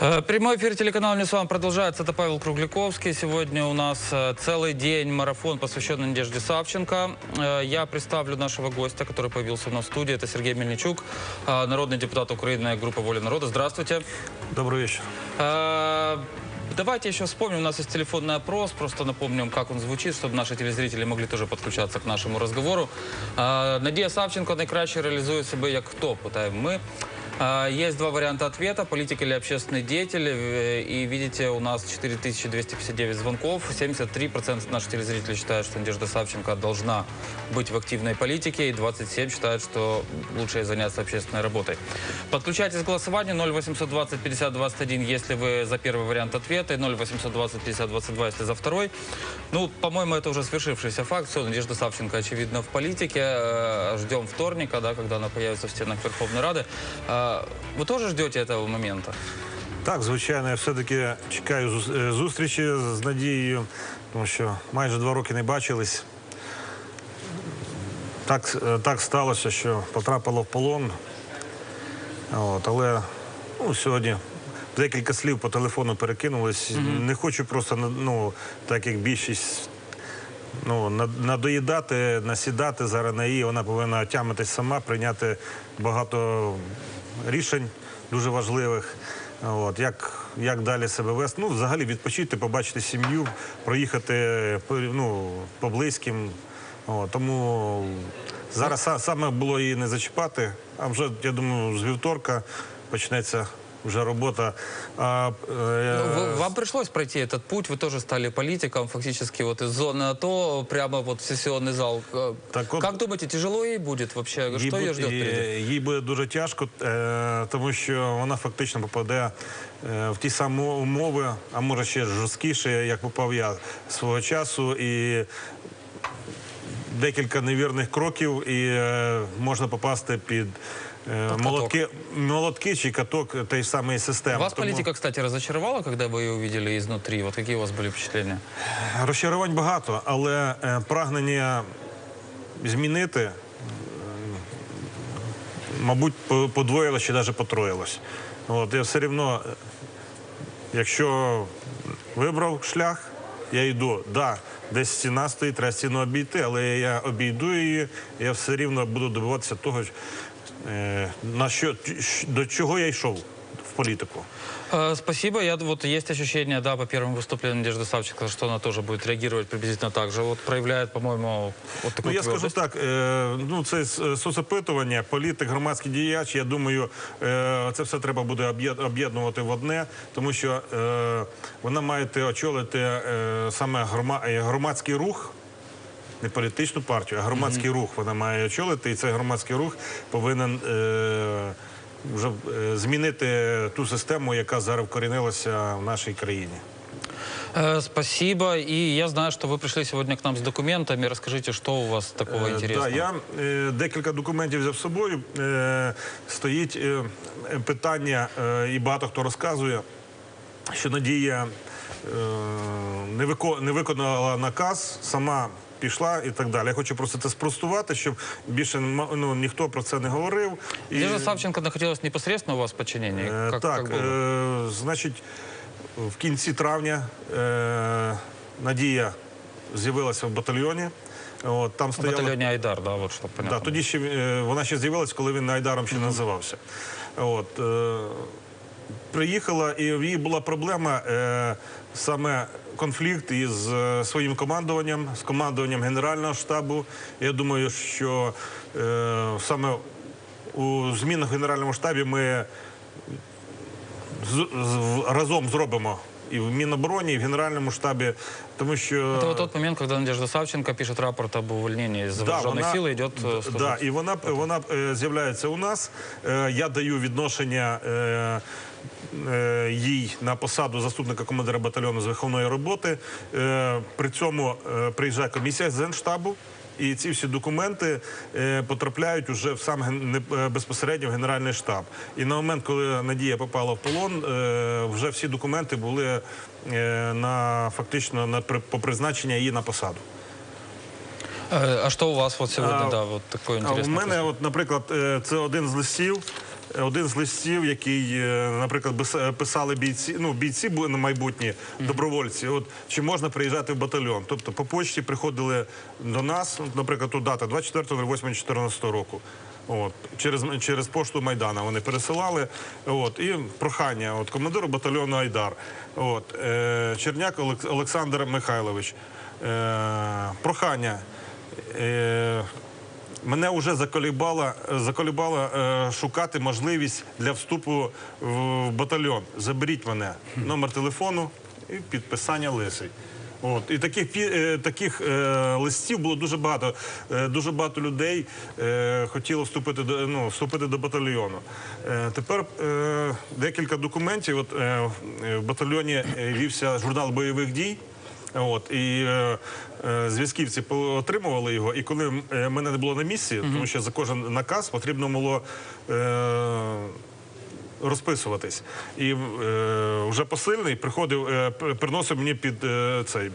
Э, Прямой эфир телеканала «Ньюсван» продолжается. Это Павел Кругляковский. Сегодня у нас э, целый день марафон, посвященный Надежде Савченко. Э, Я представлю нашего гостя, который появился у нас в студии. Это Сергей Мельничук, э, народный депутат Украины, группа «Воля народа». Здравствуйте. Добрый вечер. Э, Давайте еще вспомним, у нас есть телефонный опрос, просто напомним, как он звучит, чтобы наши телезрители могли тоже подключаться к нашему разговору. Е, Надія Савченко найкраще реализует себя як хто, питаем мы. Е, Есть два варианта ответа, политик или общественный деятель. Э, И видите, у нас 4259 звонков. 73% наших телезрителей считают, что Надежда Савченко должна быть в активной политике. И 27% считают, что лучше заняться общественной работой. Подключайтесь к голосованию 0820 50 21, если вы за первый вариант ответа, и 0820 50 22, если за второй. Ну, по-моему, это уже свершившийся факт. Все, Надежда Савченко, очевидно, в политике. Э, Ждем вторника, да, когда она появится в стенах Верховной Рады. Э, Вы тоже ждете этого момента? Так, звичайно, я все-таки чекаю зус- е, зустрічі з Надією, тому що майже два роки не бачились. Так, е, так сталося, що потрапила в полон. От, але ну, сьогодні декілька слів по телефону перекинулись. Не хочу просто, ну, так як більшість ну, на- надоїдати, насідати зараз на її. Вона повинна отямитись сама, прийняти багато рішень дуже важливих. От, як, як далі себе вести? Ну, взагалі відпочити, побачити сім'ю, проїхати ну, по близьким. От, тому зараз саме було її не зачіпати, а вже, я думаю, з вівторка почнеться вже робота. А, е, Ну, вы- вам пришлось пройти этот путь, вы тоже стали политиком, фактически вот из зоны АТО прямо вот в сессионный зал. Э, Так вот- как думаете, тяжело ей будет вообще? Їй, Что ее бу- ждет їй- впереди? їй буде дуже тяжко, е, тому що вона фактично попаде е, в ті самі умови, а може ще жорсткіше, як попав я свого часу. І декілька невірних кроків, і е, можна попасти під. е. Молотки, молотки чи каток тієї самої системи. Вас Тому политика, кстати, разочаровала, когда вы ее увидели изнутри? Вот какие у вас были впечатления? Розчарувань багато, але е, прагнення змінити, е, мабуть, по- подвоїлось чи навіть потроїлось. От, я все рівно, е, якщо вибрав шлях, я йду. Да, десь стіна стоїть, треба стіну обійти, але я обійду її, я все рівно буду добиватися того, на що, до чого я йшов в політику. Э, Спасибо. Я, вот есть ощущение, да, по первому выступлению Надежды Савченко, что она тоже будет реагировать приблизительно так же. Вот проявляет, по-моему, вот Ну, такую я скажу твердость. так, е, ну це с- соцопитування, політик, громадський діяч. Я думаю, е, це все треба буде об'єд- об'єднувати в одне, тому що е, вона має те очолити е, саме грома- е, громадський рух. Не політичну партію, а громадський рух вона має очолити, і цей громадський рух повинен е, вже е, змінити ту систему, яка зараз вкорінилася в нашій країні. Э, Спасибо. И я знаю, что вы пришли сегодня к нам с документами. Расскажите, что у вас такого Е, интересного? Да, я е, декілька документів взяв з собою. Е, стоїть е, питання, е, і багато хто розказує, що Надія е, не, вико, не виконала наказ, сама пішла і так далі. Я хочу просто це спростувати, щоб більше ну, ніхто про це не говорив. І, Надежда Савченко находилась непосредственно у вас в подчинении? е, Как, так, как было? е, значить, в кінці травня е, Надія з'явилася в батальйоні. От, там В стояла батальоне Айдар, да, вот что понятно. Да, тоді ще е, вона ще з'явилась, коли він Айдаром ще називався. От, е, приїхала, і в її була проблема е, саме конфлікт із е, своїм командуванням, з командуванням Генерального штабу. Я думаю, що е, саме у змінах в Генеральному штабі ми з- з- разом зробимо І в Мінобороні, і в Генеральному штабі, тому що Это вот тот момент, когда Надежда Савченко пишет рапорт об увольнении из вооруженных сил и идет э, д- служить. да, і вона, вона е, з'являється у нас. Е, я даю відношення е, е, їй на посаду заступника командира батальйону з виховної роботи. Е, при цьому е, приїжджає комісія з Генштабу. І ці всі документи е, потрапляють уже в сам е, безпосередньо в Генеральний штаб. І на момент, коли Надія попала в полон, е, вже всі документи були на фактично на по призначення її на посаду. А що у вас от сьогодні? А, да, от такої А у мене, от, наприклад, це один з листів. Один з листів, який, е, наприклад, писали бійці, ну, бійці на майбутні добровольці. От чи можна приїжджати в батальйон? Тобто по почті приходили до нас, наприклад, тут дата 24.08.14 року. От, через, через пошту Майдана вони пересилали. От, і прохання от, командиру батальйону Айдар. От, е, Черняк Олександр Михайлович. Е, прохання. Е, Мене вже заколібало, заколібало е, шукати можливість для вступу в, батальйон. Заберіть мене. Номер телефону і підписання лисий. От. І таких, е, таких е, листів було дуже багато. Е, дуже багато людей е, хотіло вступити до, ну, вступити до батальйону. Е, тепер е, декілька документів. От, е, в батальйоні е, вівся журнал бойових дій. От і е, е, зв'язківці отримували його. І коли е, мене не було на місці, тому що за кожен наказ потрібно було е, розписуватись. І е, вже посильний приходив, е, приносив мені під е, цей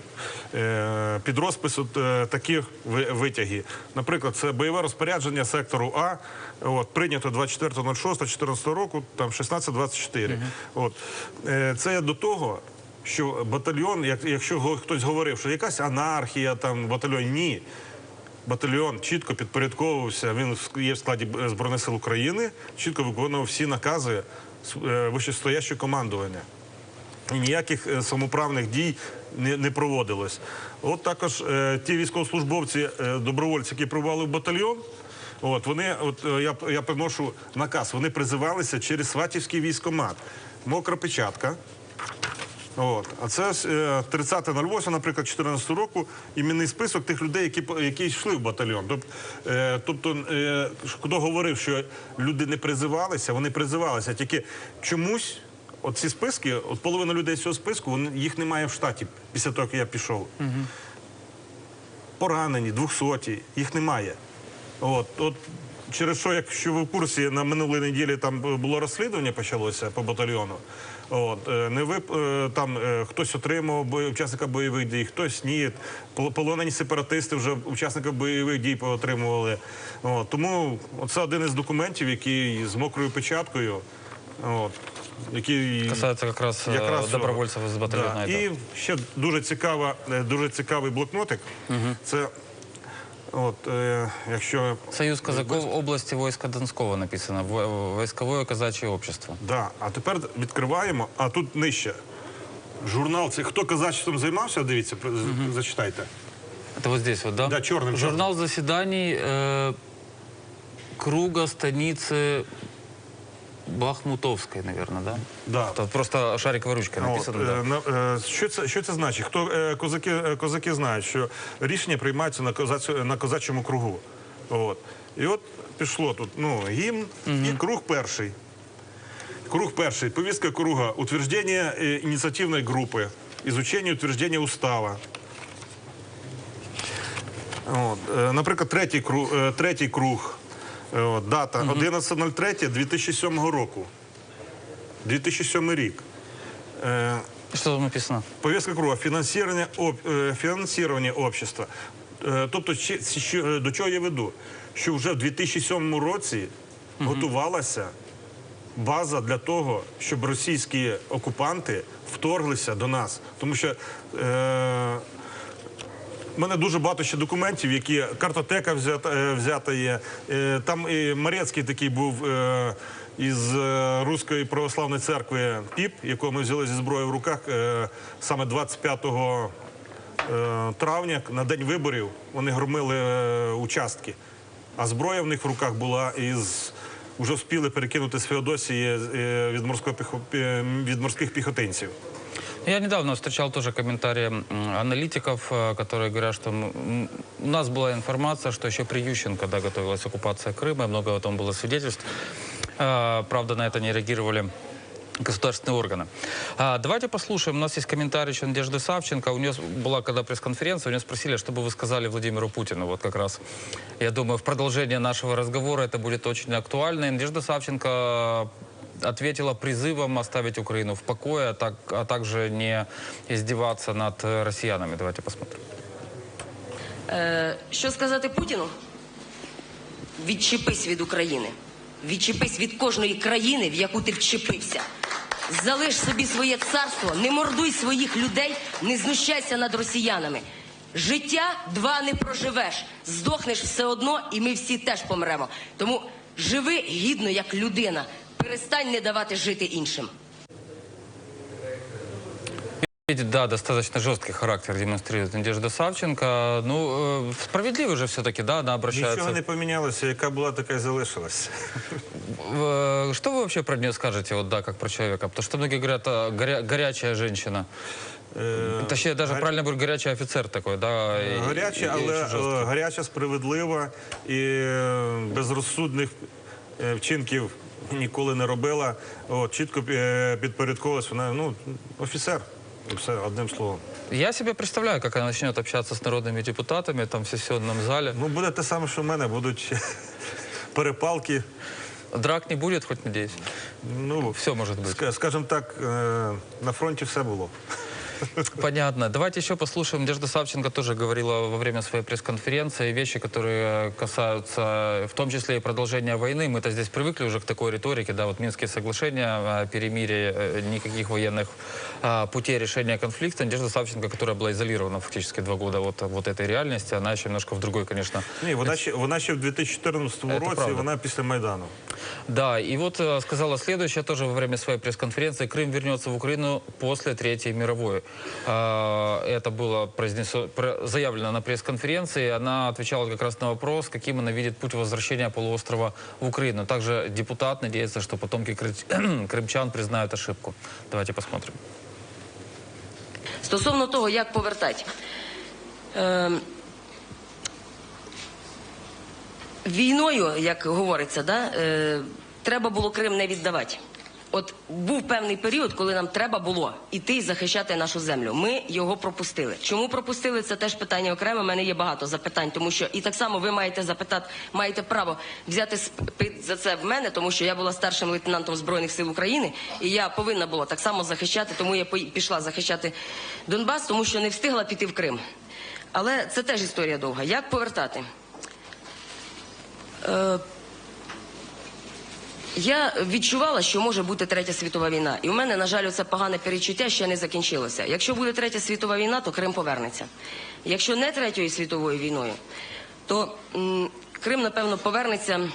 е, під розпис от, е, такі витяги. Наприклад, це бойове розпорядження сектору А. От прийнято 24.06.14 року, там 16.24. От е, це до того. Що батальйон, як, якщо хтось говорив, що якась анархія там в батальйоні, ні. Батальйон чітко підпорядковувався. Він є в складі Збройних сил України, чітко виконував всі накази е, вищестоящого командування. І ніяких е, самоправних дій не, проводилось. От також е, ті військовослужбовці, добровольці, які прибували в батальйон. От вони, от я, я приношу наказ, вони призивалися через Сватівський військомат. Мокра печатка. От. А це ж, е, 30.08, наприклад, 14 року, іменний список тих людей, які, які йшли в батальйон. Тобто, е, тобто е, хто говорив, що люди не призивалися, вони призивалися. Тільки чомусь от ці списки, от половина людей з цього списку, вони, їх немає в штаті після того, як я пішов. Поранені, двохсоті, їх немає. От, от через що, якщо ви в курсі, на минулій неділі там було розслідування почалося по батальйону. От, е, не ви, е, там е, хтось отримав бой, учасника бойових дій, хтось ні. Полонені сепаратисти вже учасника бойових дій поотримували. От, тому це один із документів, який з мокрою печаткою. От, как э, Якраз цього. добровольцев из батальона Да. І ще дуже цікава, дуже цікавий блокнотик. Це от е, якщо Союз казаков области войска Донского написано. В- Войсковое казачье общество. да, а тепер відкриваємо, а тут нижче. Журнал, це хто казачеством займався, дивіться, про- з- зачитайте. Это вот здесь вот, да? Да, черным, Журнал заседаний э, круга станицы Бахмутовской, наверное, да? Да. Это просто шариковой ручкой От, написано, да. е, на- е, що, це, що це значить? Хто е, козаки, е, козаки знають, що рішення приймаються на, козацю, на козачому кругу. От. І от пішло тут ну, гімн і круг перший. Круг перший. Повістка круга. Утверждение э, инициативной группы. Изучение утверждения устава. От, е, наприклад, третій круг, е, третій круг. Е, дата 11.03.2007 року. 2007 рік. Е, Что там написано? Повістка круга фінансування, об, е, фінансування общества. Тобто, що- до чого я веду? Що вже в 2007 році готувалася база для того, щоб російські окупанти вторглися до нас. Тому що е, мене дуже багато ще документів, які картотека взята, е, взята є. Е, Там і Марецький такий був е, із Руської православної церкви ПІП, якого ми взяли зі зброєю в руках саме 25 е, травня, на день виборів, вони громили участки. А зброя в них в руках була із. Вже встигли перекинути з Феодосії від морських піхотинців. Я недавно встречал тоже комментарии аналитиков, э, которые говорят, что у нас была информация, что еще при Ющенко да, готовилась оккупация Крыма, и много о том было свидетельств. Э, Правда, на это не реагировали государственные органы. А, давайте послушаем. У нас есть комментарий еще Надежды Савченко. У нее была когда пресс-конференция, у нее спросили, что бы вы сказали Владимиру Путину. Вот как раз, я думаю, в продолжение нашего разговора это будет очень актуально. И Надежда Савченко ответила призывом оставить Украину в покое, а, так, а также не издеваться над э, россиянами. Давайте посмотрим. Е, що сказати Путіну? Відчепись від України. відчепись від кожної країни, в яку ти вчепився. Залиш собі своє царство, не мордуй своїх людей, не знущайся над росіянами. Життя два не проживеш, здохнеш все одно, і ми всі теж помремо. Тому живи гідно як людина Перестань не давати жити іншим. Видите, Да, достаточно жесткий характер демонстрирует Надежда Савченко. Ну, э, справедливо же все-таки, да, она обращается... Нічого не помінялося, яка була, така й залишилась. Э, Что вы вообще про нее скажете, вот да, как про человека? Потому что многие говорят, а, горя- горячая женщина. Е, Точнее, даже гар- правильно говорю, горячий офицер такой, да. и- Гаряча, и але очень жесткий. е, гаряча, справедлива і е, безрозсудних е, вчинків ніколи не робила. От, чітко е, підпорядковувалась вона, ну, офіцер. Все, одним словом. Я себе представляю, как она начнет общаться с народными депутатами там в сессионном зале. Ну, буде те саме, що в мене, будуть перепалки. Драк не будет, хоть надеюсь. Ну, Все может быть. ска- скажімо так, е, на фронті все було. Понятно. Давайте еще послушаем. Надежда Савченко тоже говорила во время своей пресс-конференции вещи, которые касаются в том числе и продолжения войны. Мы-то здесь привыкли уже к такой риторике, да, вот Минские соглашения о перемирии, э, никаких военных а, путей решения конфликта. Надежда Савченко, которая была изолирована фактически два года вот, вот этой реальности, она еще немножко в другой, конечно, Ні, вона ще, вона ще в 2014 Це році, правда. вона після Майдану. Да, и вот э, сказала следующее тоже во время своей пресс-конференции. Крым вернется в Украину после Третьей мировой. А, это было произнесо, про- заявлено на пресс-конференции. Она отвечала как раз на вопрос, каким она видит путь возвращения полуострова в Украину. Также депутат надеется, что потомки кры- крымчан признают ошибку. Давайте посмотрим. Стосовно того, як повертати. Е, війною, як говориться, да, е, треба було Крим не віддавати. От був певний період, коли нам треба було іти і захищати нашу землю. Ми його пропустили. Чому пропустили? Це теж питання окреме. У мене є багато запитань, тому що і так само ви маєте запитати, маєте право взяти спит за це в мене, тому що я була старшим лейтенантом збройних сил України, і я повинна була так само захищати, тому я пішла захищати Донбас, тому що не встигла піти в Крим. Але це теж історія довга. Як повертати? Е, я відчувала, що може бути третя світова війна, і у мене, на жаль, це погане перечуття ще не закінчилося. Якщо буде третя світова війна, то Крим повернеться. Якщо не третьою світовою війною, то м, Крим, напевно, повернеться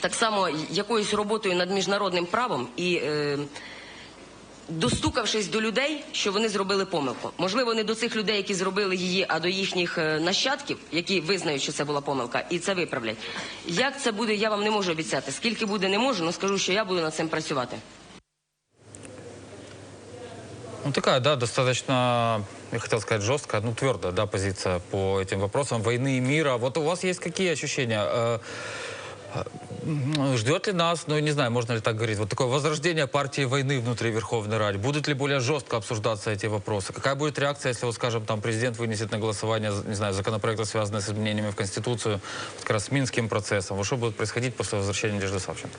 так само якоюсь роботою над міжнародним правом і. Е, Достукавшись до людей, що вони зробили помилку. Можливо, не до цих людей, які зробили її, а до їхніх е, нащадків, які визнають, що це була помилка, і це виправлять. Як це буде, я вам не можу обіцяти. Скільки буде, не можу, але скажу, що я буду над цим працювати. Ну, такая, да, достаточно, я хотел сказать, жесткая, ну, твердая, да, позиция по этим вопросам войны и мира. Вот у вас есть какие ощущения? Э, э, Ждет ли нас, ну, не знаю, можно ли так говорить, вот такое возрождение партии войны внутри Верховной Ради? Будут ли более жестко обсуждаться эти вопросы? Какая будет реакция, если, вот, скажем, там президент вынесет на голосование, не знаю, законопроекты, связанные с изменениями в Конституцию, вот как раз с Минским процессом? Вот что будет происходить после возвращения Надежды Савченко?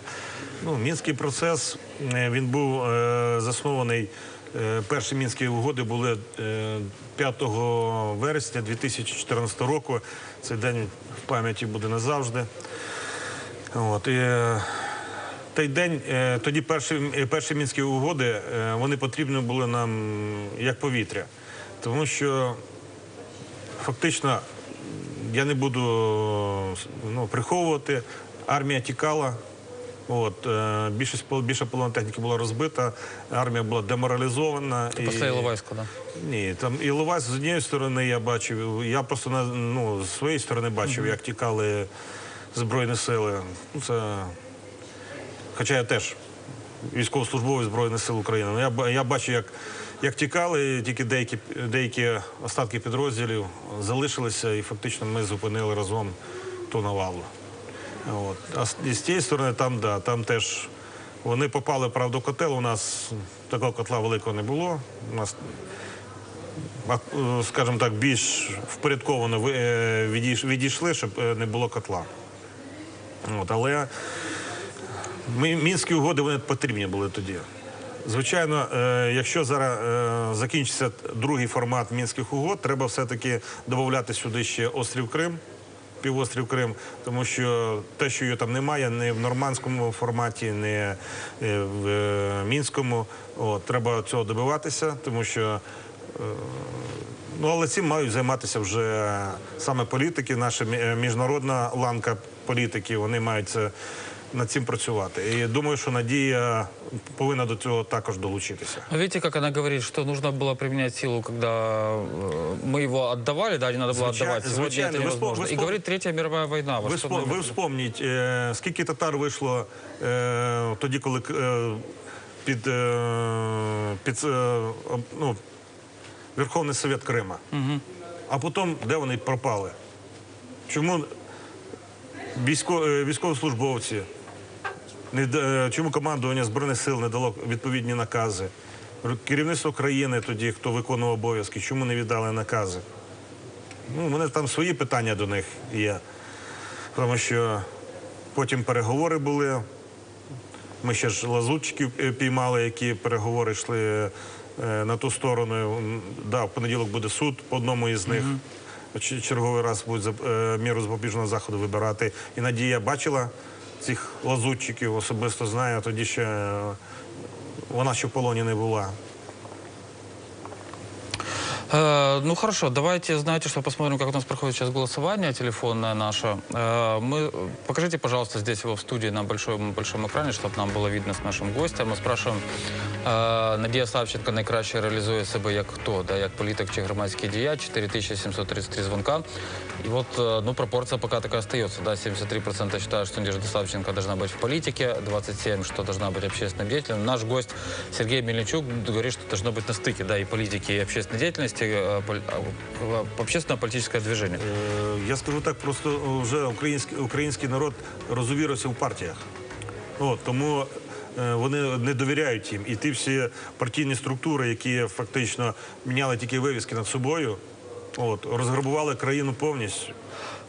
Ну, мінський процес е, він був е, заснований. е, Перші мінські угоди були е, 5 вересня 2014 року. Цей день в пам'яті буде назавжди. От, і, е, той день, е, тоді перші, е, перші мінські угоди, вони потрібні були нам як повітря. Тому що фактично я не буду ну, приховувати. Армія тікала. От, більшість, більше половина техніки була розбита, армія була деморалізована. После Иловайска, да? Ні, там Іловайськ з однієї сторони я бачив, я просто на, ну, з своєї сторони бачив, як тікали Збройні сили. Ну, це... Хоча я теж військовослужбовець Збройних сил України. Ну, Я, я бачу, як, як тікали, тільки деякі, деякі остатки підрозділів залишилися, і фактично ми зупинили разом ту навалу. От. А з, тієї сторони, там, да, там теж вони попали, правда, в котел. У нас такого котла великого не було. У нас скажімо так, більш впорядковано е, відійшли, щоб е, не було котла. От, але мінські угоди вони потрібні були тоді. Звичайно, е, якщо зараз е, закінчиться другий формат мінських угод, треба все-таки додати сюди ще острів Крим. півострів Крим, тому що те, що його там немає, не в нормандському форматі, не в е, мінському. От, треба цього добиватися, тому що. Ну, але цим мають займатися вже саме політики, наша міжнародна ланка політики, вони мають це, над цим працювати. І думаю, що Надія повинна до цього також долучитися. А Видите, как она говорит, что нужно было применять силу, когда э, мы его отдавали, да, не надо было Звичай- отдавать. Сегодня звичайно. это Ви спо- невозможно. ви И спо- говорит Третья мировая война. Во Ви, что спо, нам- ви вспомніть, е, скільки татар вийшло е, тоді, коли е, під, е, під е, об- ну, Верховний Совет Крима. А потім де вони пропали? Чому військо, е, військовослужбовці, не, д- е, чому командування Збройних сил не дало відповідні накази? Керівництво країни тоді, хто виконував обов'язки, чому не віддали накази? Ну, у мене там свої питання до них є. Тому що потім переговори були. Ми ще ж лазутчиків е, піймали, які переговори йшли е, на ту сторону. Да, в понеділок буде суд по одному із них. Ч- Черговий раз будуть е, міру запобіжного заходу вибирати. І Надія бачила цих лазутчиків, особисто знає, тоді ще е, вона ще в полоні не була. Э, Ну хорошо, давайте, знаете, что посмотрим, как у нас проходит сейчас голосование телефонное наше. Э, Мы, покажите, пожалуйста, здесь его в студии на большом, большом экране, чтобы нам было видно с нашим гостем. Мы спрашиваем, э, Надія Савченко найкраще реалізує себе як хто, да, як політик чи громадський діяч, 4733 звонка. И вот, э, ну, пропорция пока такая остается, да, 73% считают, что Надежда Савченко должна быть в политике, 27% что должна быть общественным деятелем. Наш гость Сергей Мельничук говорит, что должно быть на стыке, да, и политики, и общественной деятельности, Э, а, э, общественно-политическое движение. Е, Я скажу так, просто вже український, український народ розувірився в партіях. Тому е, вони не довіряють їм. І ті всі партійні структури, які фактично міняли тільки вивіски над собою, розграбували країну повністю.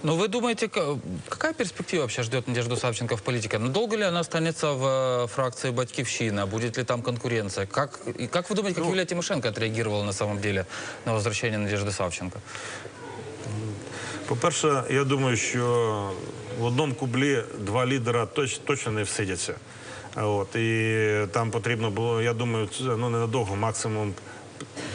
Но вы думаете, ка- какая перспектива вообще ждет Надежду Савченко в политике? Надолго ли она останется в э, фракции «Батькивщина»? Будет ли там конкуренция? Как, и как вы думаете, как Юлия Тимошенко отреагировала на самом деле на возвращение Надежды Савченко? По-перше, я думаю, що в одному кублі два лідера точ, точно не всидяться. А От, і там потрібно було, я думаю, це, ну ненадовго, максимум,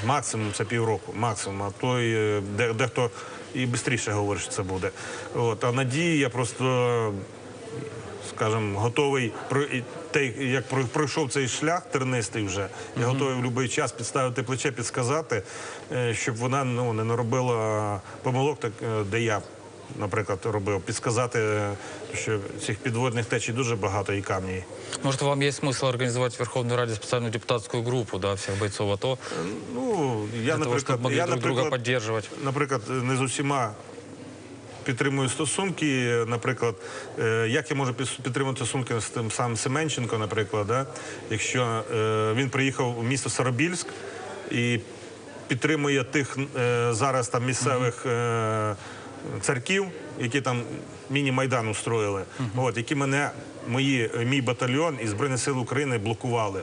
максимум це півроку, максимум, а то і е, де, дехто і швидше говориш, що це буде. От, а надії я просто скажімо, готовий те, як пройшов цей шлях тернистий вже. Я готовий в будь-який час підставити плече, підсказати, е, щоб вона ну не наробила помилок, так е, де я. Наприклад, робив підсказати, що цих підводних течій дуже багато і камні. Может, вам есть смысл организовать в Верховной Раде специальную депутатскую группу, да, всех бойцов АТО, Ну я для того, наприклад, могли я, друг друга наприклад, поддерживать? наприклад, не з усіма підтримую стосунки. Наприклад, е, як я можу підтримувати стосунки з тим самим Семенченко, наприклад, да? якщо е, він приїхав у місто Саробільськ і підтримує тих е, зараз там місцевих е, церків, які там міні-майдан устроїли, от, які мене, мої, мій батальйон і Збройні Сили України блокували.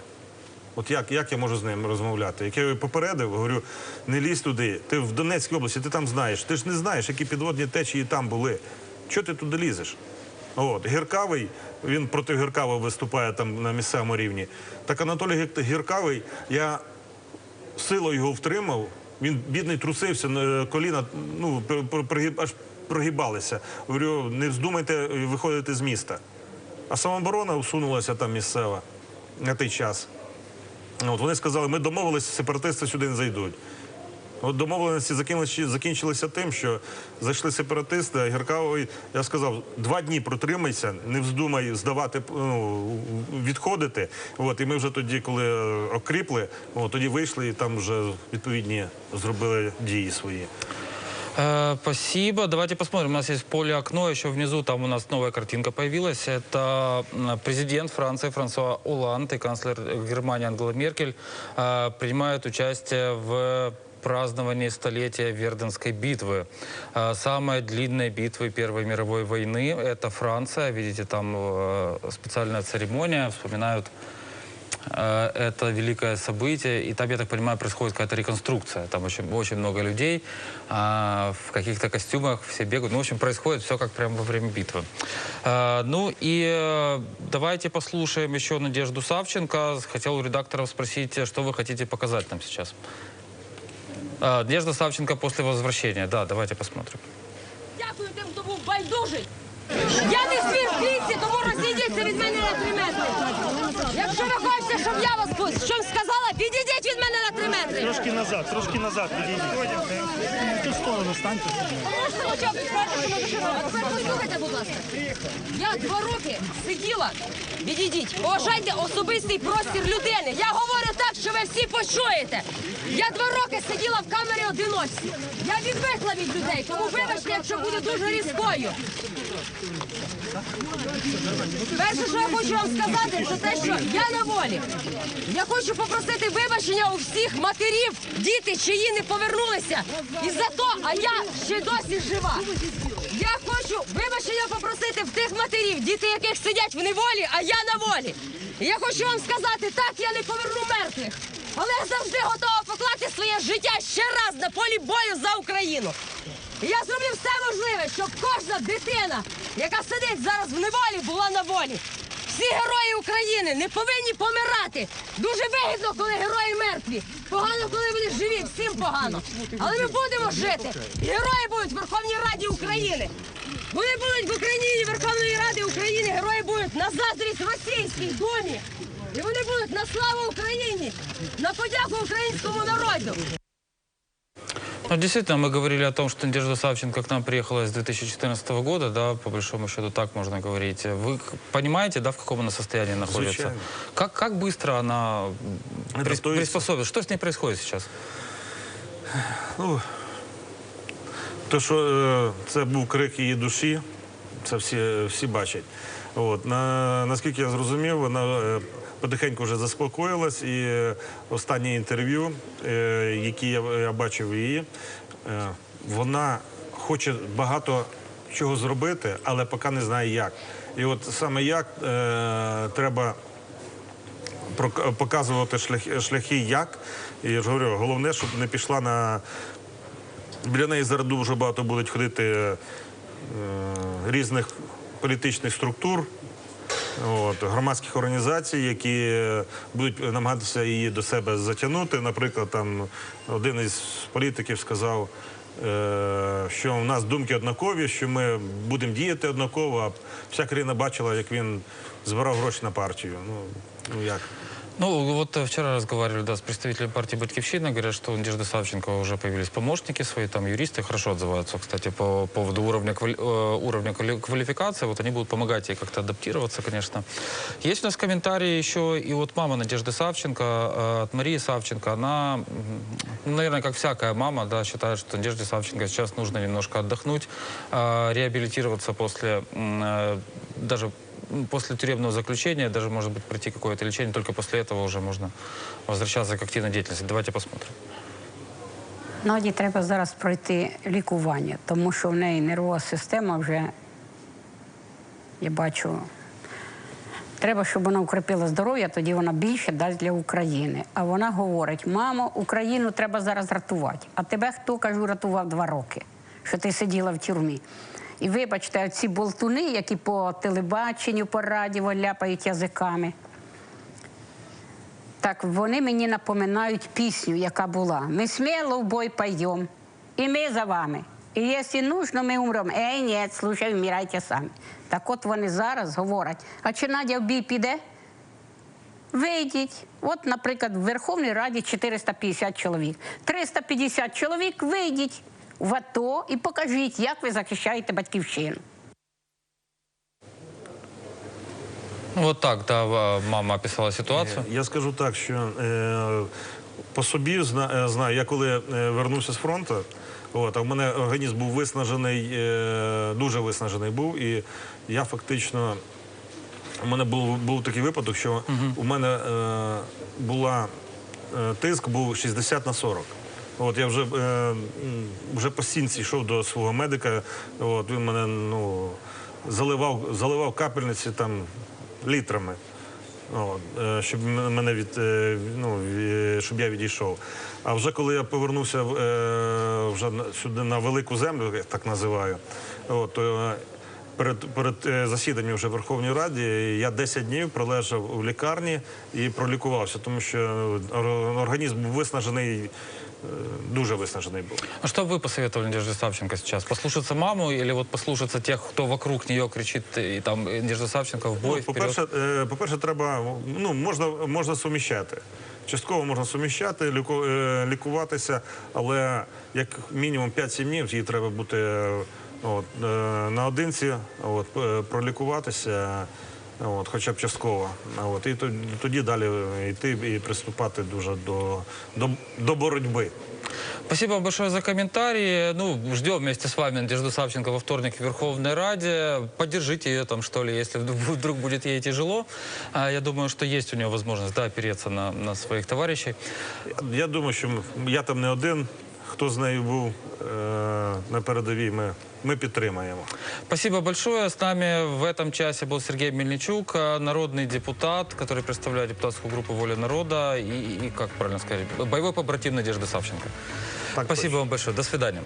От як, як я можу з ним розмовляти? Як я його попередив, говорю, не лізь туди. Ти в Донецькій області, ти там знаєш. Ти ж не знаєш, які підводні течії там були. Чого ти туди лізеш? От, Гіркавий, він проти Гіркава виступає там на місцевому рівні. Так Анатолій Гіркавий, я силою його втримав. Він бідний трусився, коліна ну, аж прогибалися. Говорю, не здумайте виходити з міста. А самооборона усунулася там місцева на той час. От вони сказали, ми домовилися, сепаратисти сюди не зайдуть. От домовленості закінчилися, закінчилися тим, що зайшли сепаратисти, а Гіркавий, я сказав, два дні протримайся, не вздумай здавати, ну, відходити. От, і ми вже тоді, коли е, окріпли, от, тоді вийшли і там вже відповідні зробили дії свої. Э, Спасибо. Давайте посмотрим. У нас есть в поле окно, еще внизу там у нас новая картинка появилась. Это м, президент Франции Франсуа Оланд и канцлер Германии Ангела Меркель э, принимают участие в праздновании столетия Верденской битвы. Э, Самая длинная битва Первой мировой войны – это Франция. Видите, там э, специальная церемония. Вспоминают э, это великое событие, и там, я так понимаю, происходит какая-то реконструкция. Там очень, очень много людей а, в каких-то костюмах, все бегают. Ну, в общем, происходит все как прямо во время битвы. А, ну и э, давайте послушаем еще Надежду Савченко. Хотел у редакторов спросить, что вы хотите показать нам сейчас. Надежда Савченко после возвращения. Да, давайте посмотрим. Дякую тим, хто був байдужий. Я не спів в клітці, тому розійдіться від мене на три метри. Якщо ви хочете, щоб я вас пусть, що сказала, відійдіть від мене на три метри. Трошки назад, трошки назад відійдіть. В ту сторону станьте. Можете хоча б сказати, що ми дошираємо? А тепер послухайте, будь ласка. Я два роки сиділа. Відійдіть, поважайте особистий простір людини. Я говорю так, що ви всі почуєте. Я два роки сиділа в камері одиночці. Я відвикла від людей, тому вибачте, якщо буду дуже різкою. Перше, що я хочу вам сказати, це те, що я на волі. Я хочу попросити вибачення у всіх матерів, діти, чиї не повернулися. І за то, а я ще досі жива. Я хочу вибачення попросити в тих матерів, діти яких сидять в неволі, а я на волі. Я хочу вам сказати, так я не поверну мертвих. Але я завжди готова поклати своє життя ще раз на полі бою за Україну. Я зроблю все можливе, щоб кожна дитина, яка сидить зараз в неволі, була на волі. Всі герої України не повинні помирати. Дуже вигідно, коли герої мертві. Погано, коли вони живі, всім погано. Але ми будемо жити. І герої будуть в Верховній Раді України. Вони будуть в Україні Верховної Ради України. Герої будуть на заздрість російській думі. І вони будуть на славу Україні, на подяку українському народу. Ну, действительно, мы говорили о том, что Надежда Савченко к нам приехала с 2014 года, да, по большому счету так можно говорить. Вы к- понимаете, да, в каком она состоянии находится? Звичайно. Как, как быстро она м, прис- Адаптуется. приспособилась? Что с ней происходит сейчас? Ну, то, що е, це був крик її душі, це всі, всі бачать. От, на, наскільки я зрозумів, вона е, потихеньку вже заспокоїлась, і е, останнє інтерв'ю, е, які я, бачив її, е, вона хоче багато чого зробити, але поки не знає як. І от саме як треба показувати шляхи, шляхи як. І я ж говорю, головне, щоб не пішла на. Біля неї зараз дуже багато будуть ходити різних політичних структур, от, громадських організацій, які будуть намагатися її до себе затягнути. Наприклад, там один із політиків сказав, е, що у нас думки однакові, що ми будемо діяти однаково, а вся країна бачила, як він збирав гроші на партію. Ну, ну як? Ну, вот э, вчера разговаривали да, с представителем партии «Батьковщина». Говорят, что у Надежды Савченко уже появились помощники свои, там юристы хорошо отзываются, кстати, по поводу уровня, квали- э, уровня квали- квалификации. Вот они будут помогать ей как-то адаптироваться, конечно. Есть у нас комментарии еще и вот мама Надежды Савченко, э, от Марии Савченко. Она, наверное, как всякая мама, да, считает, что Надежде Савченко сейчас нужно немножко отдохнуть, реабилитироваться после даже после тюремного заключения, даже, может быть, пройти какое-то лечение, только после этого уже можно возвращаться к активной деятельности. Давайте посмотрим. Наді треба зараз пройти лікування, тому що в неї нервова система вже, я бачу, треба, щоб вона укріпила здоров'я, тоді вона більше дасть для України. А вона говорить: мамо, Україну треба зараз рятувати. А тебе хто кажу, рятував два роки, що ти сиділа в тюрмі. І вибачте, ці болтуни, які по телебаченню, по радіо ляпають язиками. Так вони мені напоминають пісню, яка була. Ми сміло в бой пойдем, і ми за вами. І якщо нужно, ми умремо. Ей, ні, слушай, вмирайте самі. Так от вони зараз говорять, а чи Надя в бій піде? Вийдіть. От, наприклад, в Верховній Раді 450 чоловік. 350 чоловік вийдіть в АТО і покажіть, як ви захищаєте батьківщину. Ну, Вот так, да, мама описала ситуацию. Я скажу так, що е, по собі зна, е, знаю, я коли е, вернувся з фронту, от, а в мене організм був виснажений, е, дуже виснажений був, і я фактично. У мене був, був такий випадок, що у мене е, була е, тиск був 60 на 40. От я вже, е, вже по стінці йшов до свого медика. От він мене ну, заливав, заливав капельниці там літрами. От, е, щоб мене від е, ну, щоб я відійшов. А вже коли я повернувся е, вже сюди на велику землю, я так називаю, от, то перед, перед засіданням вже в Верховній Раді я 10 днів пролежав у лікарні і пролікувався, тому що організм був виснажений, дуже виснажений був. А что бы вы посоветовали Надежде Савченко сейчас? Послушаться маму или вот послушаться тех, кто вокруг нее кричит, и там э, Надежда Савченко в бой, Ну, вперед? по-перше, е, по-перше, треба ну можна, можна суміщати. Частково можна суміщати, ліку, е, лікуватися, але як мінімум 5-7 днів їй треба бути е, от, е, наодинці, от, е, пролікуватися, от, хоча б частково. От, і тоді далі йти і приступати дуже до, до, до боротьби. Спасибо вам большое за комментарии. Ну, ждем вместе с вами Надежду Савченко во вторник в Верховной Раде. Поддержите ее там, что ли, если вдруг будет ей тяжело. Я думаю, что есть у нее возможность да, опереться на, на своих товарищей. Я думаю, що я там не один Хто з нею був е, на передовій, ми, ми підтримаємо. Спасибо большое. С нами в этом часе был Сергей Мельничук, э, народный депутат, который представляет депутатскую группу «Воля народа» и, и, как правильно сказать, боевой побратим Надежды Савченко. Так Спасибо вам большое. До свидания.